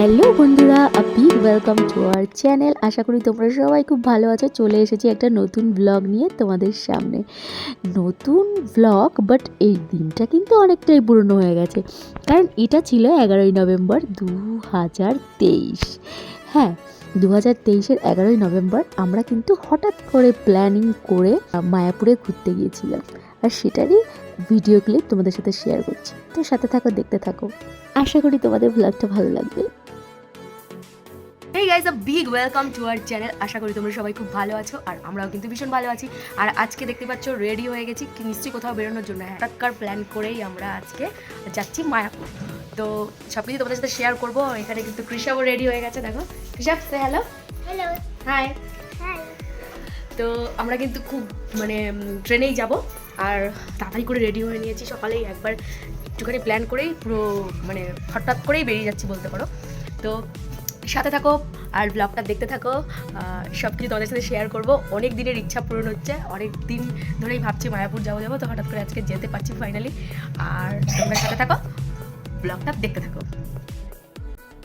Hello বন্ধুরা a big welcome to our channel আশা করি তোমরা সবাই খুব ভালো আছো। চলে এসেছি একটা নতুন ব্লগ নিয়ে তোমাদের সামনে। নতুন ব্লগ বাট এই দিনটা কিন্তু অনেকটাই পুরনো হয়ে গেছে। কারণ এটা ছিল এগারোই নভেম্বর দু হাজার তেইশ। হ্যাঁ দু হাজার তেইশের এগারোই নভেম্বর আমরা কিন্তু হঠাৎ করে প্ল্যানিং করে মায়াপুরে ঘুরতে গিয়েছিলাম। আর সেটারই ভিডিও ক্লিপ তোমাদের সাথে শেয়ার করছি। তো সাথে থাকো, দেখতে থাকো। আশা করি তোমাদের ব্লগটা ভালো লাগবে। Guys a big welcome to our channel আশা করি তোমরা সবাই খুব ভালো আছো আর আমরাও কিন্তু ভীষণ ভালো আছি। আর আজকে দেখতে পাচ্ছ রেডি হয়ে গেছি নিশ্চয়ই কোথাও বেরোনোর জন্য। হঠাৎকার প্ল্যান করেই আমরা আজকে যাচ্ছি মায়াপুর। তো সব কিছু তোমাদের সাথে শেয়ার করব। এখানে কিন্তু কৃষাবও রেডি হয়ে গেছে দেখো। কৃষাব সে হ্যালো হ্যালো হাই তো আমরা কিন্তু খুব মানে ট্রেনেই যাব। আর তাড়াতাড়ি করে রেডি হয়ে নিয়েছি সকালেই। একবার একটুখানি প্ল্যান করেই পুরো মানে হঠাৎ করেই বেরিয়ে যাচ্ছি বলতে পারো। তো সাথে থাকো আর ব্লগটা দেখতে থাকো। সব কিছু তোমাদের সাথে শেয়ার করব। অনেক দিনের ইচ্ছা পূরণ হচ্ছে। অনেক দিন ধরেই ভাবছি মায়াপুর যাব যাব, তো হঠাৎ করে আজকে যেতে পারছি ফাইনালি আর তোমরা সাথে থাকো ব্লগটা দেখতে থাকো।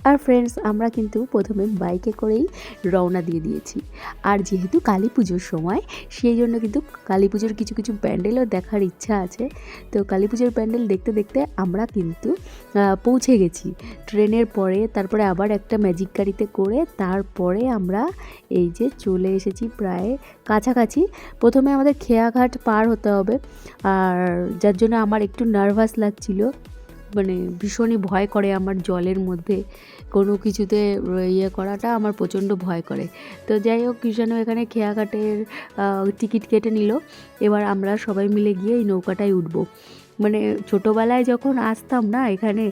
আর ফ্রেন্ডস আমরা কিন্তু প্রথমে বাইকে করেই রওনা দিয়ে দিয়েছি। আর যেহেতু কালী পুজোর সময়, সেই জন্য কিন্তু কালী পুজোর কিছু কিছু প্যান্ডেলও দেখার ইচ্ছা আছে। তো কালী পুজোর প্যান্ডেল দেখতে দেখতে আমরা কিন্তু পৌঁছে গেছি। ট্রেনের পরে, তারপরে আবার একটা ম্যাজিক গাড়িতে করে, তারপরে আমরা এই যে চলে এসেছি প্রায় কাছাকাছি। প্রথমে আমাদের খেয়াঘাট পার হতে হবে। আর যার জন্য আমার একটু নার্ভাস লাগছিল। মানে ভীষণই ভয় করে আমার জলের মধ্যে। কোনো কিছুতে ইয়ে করাটা আমার প্রচণ্ড ভয় করে। তো যাই হোক কৃষাণও এখানে খেয়াঘাটের টিকিট কেটে নিল। এবার আমরা সবাই মিলে গিয়ে এই নৌকাটায় উঠবো। মানে ছোটোবেলায় যখন আসতাম না, এখানে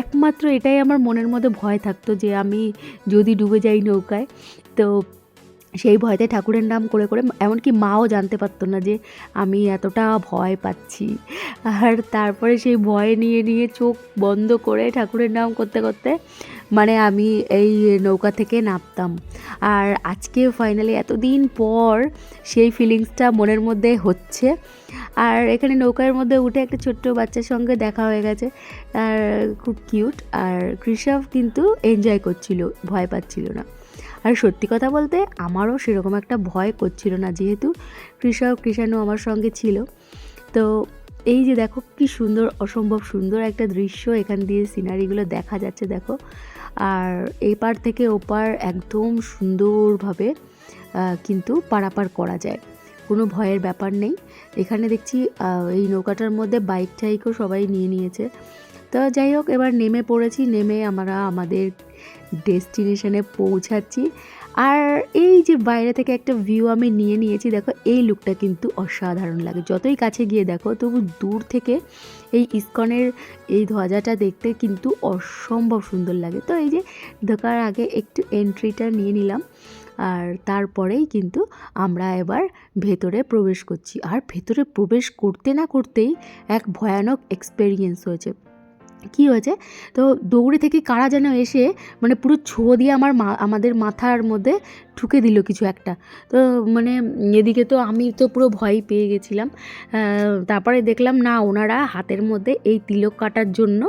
একমাত্র এটাই আমার মনের মধ্যে ভয় থাকতো যে আমি যদি ডুবে যাই নৌকায়, তো সেই ভয়তে ঠাকুরের নাম করে করে এমনকি মাও জানতে পারতো না যে আমি এতটা ভয় পাচ্ছি। আর তারপরে সেই ভয় নিয়ে নিয়ে চোখ বন্ধ করে ঠাকুরের নাম করতে করতে মানে আমি এই নৌকা থেকে নামতাম। আর আজকে ফাইনালি এতদিন পর সেই ফিলিংসটা মনের মধ্যে হচ্ছে। আর এখানে নৌকার মধ্যে উঠে একটা ছোট্ট বাচ্চার সঙ্গে দেখা হয়ে গেছে। আর খুব কিউট আর কৃষভ কিন্তু এনজয় করছিল, ভয় পাচ্ছিল না। আর সত্যি কথা বলতে আমারও সেরকম একটা ভয় করছিল না, যেহেতু কৃষক কৃষাণু আমার সঙ্গে ছিল। তো এই যে দেখো কি সুন্দর, অসম্ভব সুন্দর একটা দৃশ্য এখান দিয়ে সিনারিগুলো দেখা যাচ্ছে দেখো। আর এই পার থেকে ওপার একদম সুন্দরভাবে কিন্তু পারাপার করা যায়। কোনো ভয়ের ব্যাপার নেই। এখানে দেখছি এই নৌকাটার মধ্যে বাইক টাইকও সবাই নিয়ে নিয়েছে। তো যাই হোক, এবার নেমে পড়েছি। নেমে আমরা আমাদের ডেস্টিনেশনে পৌঁছাচ্ছি। আর এই যে বাইরে থেকে একটা ভিউ আমি নিয়ে নিয়েছি, দেখো, এই লুকটা কিন্তু অসাধারণ লাগে। যতই কাছে গিয়ে দেখো, তবু দূর থেকে এই ইস্কনের এই ধ্বজাটা দেখতে কিন্তু অসম্ভব সুন্দর লাগে। তো এই যে ঢোকার আগে একটু এন্ট্রিটা নিয়ে নিলাম, আর তারপরেই কিন্তু আমরা এবার ভেতরে প্রবেশ করছি। আর ভেতরে প্রবেশ করতে না করতেই এক ভয়ানক এক্সপেরিয়েন্স হয়েছে। কি হয়েছে? তো দৌড়ে থেকে কারা যেন এসে মানে পুরো ছো দিয়ে আমার মা, আমাদের মাথার মধ্যে ঠুকে দিল কিছু একটা। তো মানে এদিকে তো আমি তো পুরো ভয় পেয়ে গেছিলাম। তারপরে দেখলাম না, ওনারা হাতের মধ্যে এই তিলক কাটার জন্য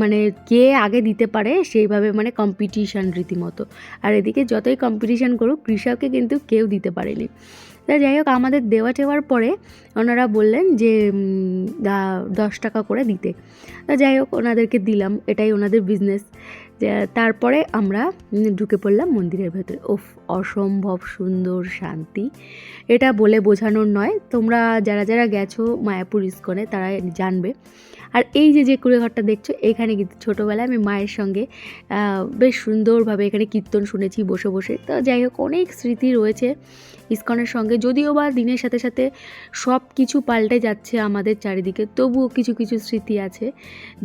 মানে কে আগে দিতে পারে সেইভাবে মানে কম্পিটিশান রীতিমতো। আর এদিকে যতই কম্পিটিশান করুক, কৃষককে কিন্তু কেউ দিতে পারেনি। তা যাই হোক, আমাদের দেওয়া টেওয়ার পরে ওনারা বললেন যে দশ টাকা করে দিতে। তা যাই হোক, ওনাদেরকে দিলাম, এটাই ওনাদের বিজনেস তারপরে আমরা ঢুকে পড়লাম মন্দিরের ভেতরে। ওফ অসম্ভব সুন্দর শান্তি। এটা বলে বোঝানোর নয়, তোমরা যারা যারা গেছো মায়াপুর ইস্কনে তারা জানবে। আর এই যে যে কুড়েঘরটা দেখছ, এখানে কিন্তু ছোটোবেলায় আমি মায়ের সঙ্গে বেশ সুন্দরভাবে এখানে কীর্তন শুনেছি বসে বসে। তো যাই হোক, অনেক স্মৃতি রয়েছে ইস্কনের সঙ্গে। যদিও বা দিনের সাথে সাথে সব কিছু পাল্টে যাচ্ছে আমাদের চারিদিকে, তবুও কিছু কিছু স্মৃতি আছে।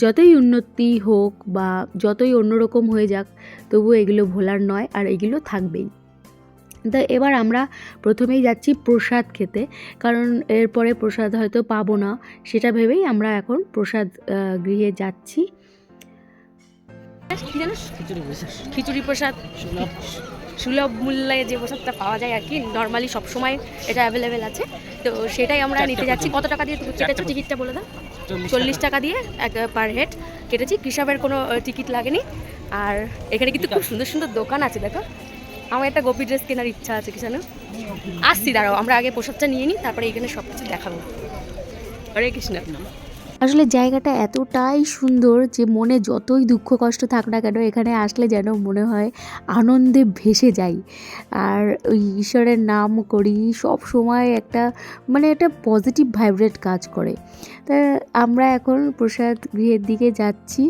যতই উন্নতি হোক বা যতই অন্যরকম হয়ে যাক, তবুও এগুলো ভোলার নয়, আর এগুলো থাকবেই। তো এবার আমরা প্রথমেই যাচ্ছি প্রসাদ খেতে। কারণ এরপরে প্রসাদ হয়তো পাবো না সেটা ভেবেই আমরা এখন প্রসাদ গৃহে যাচ্ছি। খিচুড়ি প্রসাদ। সুলভ। মূল্যে যে প্রসাদটা পাওয়া যায় আর কি নর্মালি সবসময় এটা অ্যাভেলেবেল আছে। তো সেটাই আমরা নিতে যাচ্ছি। কত টাকা দিয়ে কেটেছো? টিকিটটা বলে দাও। চল্লিশ চল্লিশ টাকা। দিয়ে এক পার হেড কেটেছি। কৃষকের কোনো টিকিট লাগেনি। আর এখানে কিন্তু খুব সুন্দর সুন্দর দোকান আছে দেখো। আমার একটা গোপী ড্রেস কেনার ইচ্ছা আছে, কি জানো? আসছি, দাঁড়াও, আমরা আগে পোশাকটা নিয়ে নিই, তারপরে এখানে সব কিছু দেখাবো। হরে কৃষ্ণ। আসলে জায়গাটা এতটাই সুন্দর যে মনে যতই দুঃখ কষ্ট থাক না কেন এখানে আসলে যেন মনে হয় আনন্দে ভেসে যাই। আর ওই ঈশ্বরের নাম করি, সব সময় একটা মানে একটা পজিটিভ ভাইব্রেট কাজ করে। তা আমরা এখন প্রসাদ গৃহের দিকে যাচ্ছি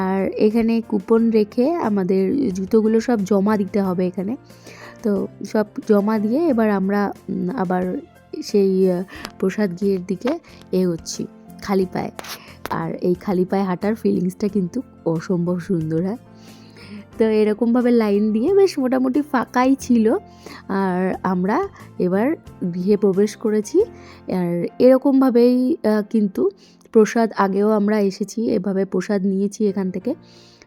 আর এখানে কুপন রেখে আমাদের জুতোগুলো সব জমা দিতে হবে এখানে। তো সব জমা দিয়ে এবার আমরা আবার সেই প্রসাদ গৃহের দিকে এগোচ্ছি। খালি পায়ে। আর এই খালি পায়ে হাঁটার ফিলিংসটা কিন্তু অসম্ভব সুন্দর হয়। তো এরকমভাবে লাইন দিয়ে বেশ মোটামুটি ফাঁকাই ছিল। আর আমরা এবার গৃহে প্রবেশ করেছি। আর এরকমভাবেই কিন্তু প্রসাদ আগেও আমরা এসেছি, এভাবে প্রসাদ নিয়েছি এখান থেকে।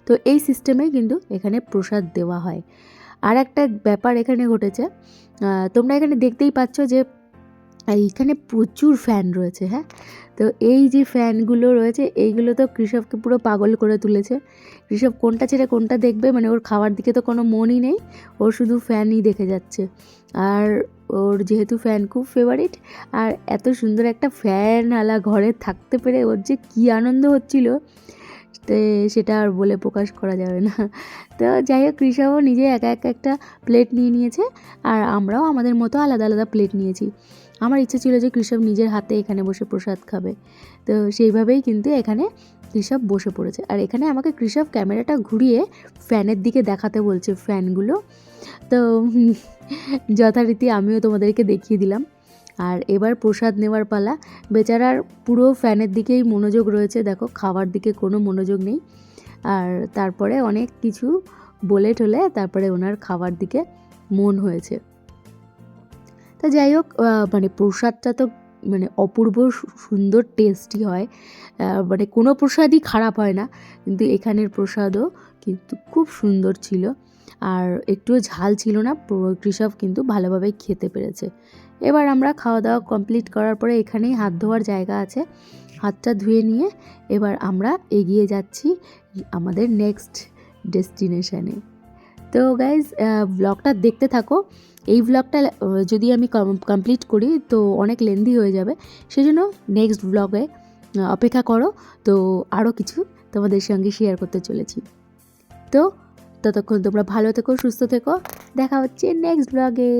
তো এই সিস্টেমে কিন্তু এখানে প্রসাদ দেওয়া হয়। আর একটা ব্যাপার এখানে ঘটেছে। তোমরা এখানে দেখতেই পাচ্ছ যে এইখানে প্রচুর ফ্যান রয়েছে হ্যাঁ? তো এই যে ফ্যানগুলো রয়েছে, এইগুলো তো কৃষককে পুরো পাগল করে তুলেছে। কৃষক কোনটা ছেড়ে কোনটা দেখবে? মানে ওর খাওয়ার দিকে তো কোনো মনই নেই ওর শুধু ফ্যানই দেখে যাচ্ছে। আর ওর যেহেতু ফ্যান খুব ফেভারিট আর এত সুন্দর একটা ফ্যান আলা ঘরে থাকতে পেরে ওর যে কী আনন্দ হচ্ছিল সেটা আর বলে প্রকাশ করা যাবে না। তো যাই হোক, কৃষকও নিজে একা একা একটা প্লেট নিয়ে নিয়েছে, আর আমরাও আমাদের মতো আলাদা আলাদা প্লেট নিয়েছি। আমার ইচ্ছে ছিল যে কৃষক নিজের হাতে এখানে বসে প্রসাদ খাবে। তো সেইভাবেই কিন্তু এখানে কৃষক বসে পড়েছে। আর এখানে আমাকে কৃষক ক্যামেরাটা ঘুরিয়ে ফ্যানের দিকে দেখাতে বলছে ফ্যানগুলো। তো যথারীতি আমিও তোমাদেরকে দেখিয়ে দিলাম। আর এবার প্রসাদ নেওয়ার পালা। বেচারার পুরো ফ্যানের দিকেই মনোযোগ রয়েছে। দেখো, খাওয়ার দিকে কোনো মনোযোগ নেই। আর তারপরে অনেক কিছু বলে ঠলে তারপরে ওনার খাওয়ার দিকে মন হয়েছে। তা যাই হোক মানে প্রসাদটা তো মানে অপূর্ব সুন্দর টেস্টি হয়। মানে কোনো প্রসাদই খারাপ হয় না, কিন্তু এখানের প্রসাদও কিন্তু খুব সুন্দর ছিল। আর একটুও ঝাল ছিল না কৃষক কিন্তু ভালোভাবেই খেতে পেরেছে। এবার আমরা খাওয়া দাওয়া কমপ্লিট করার পরে এখানেই হাত ধোয়ার জায়গা আছে। হাতটা ধুয়ে নিয়ে এবার আমরা এগিয়ে যাচ্ছি আমাদের নেক্সট ডেস্টিনেশনে তো গাইজ ব্লগটা দেখতে থাকো। এই ব্লগটা যদি আমি কমপ্লিট করি, তো অনেক লেন্দি হয়ে যাবে। সেজন্য নেক্সট ব্লগে অপেক্ষা করো। তো আরও কিছু তোমাদের সঙ্গে শেয়ার করতে চলেছি। তো ততক্ষণ তোমরা ভালো থেকো, সুস্থ থেকো। দেখা হচ্ছে নেক্সট ব্লগে